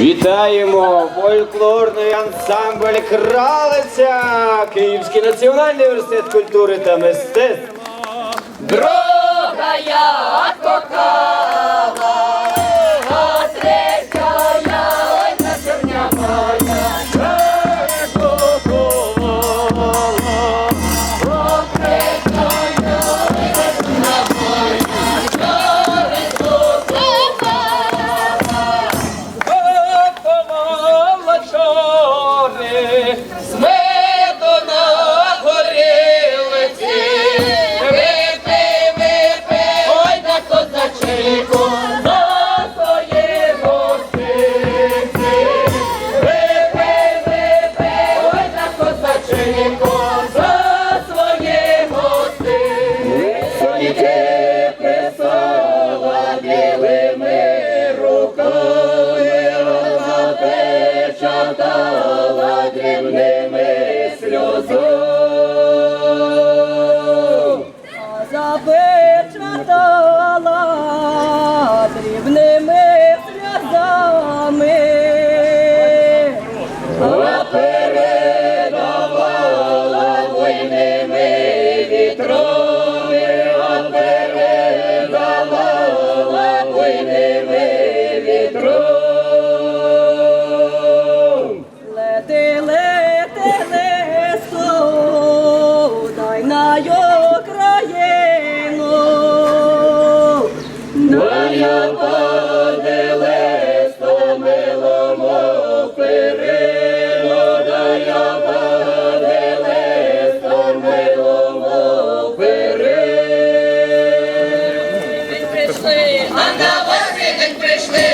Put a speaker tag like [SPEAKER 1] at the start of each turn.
[SPEAKER 1] Вітаємо фольклорний ансамбль Кралиця, Київський національний університет культури та мистецтв.
[SPEAKER 2] Друга я покала. Натала дрібними
[SPEAKER 3] сльозом,
[SPEAKER 2] а
[SPEAKER 1] за prestei.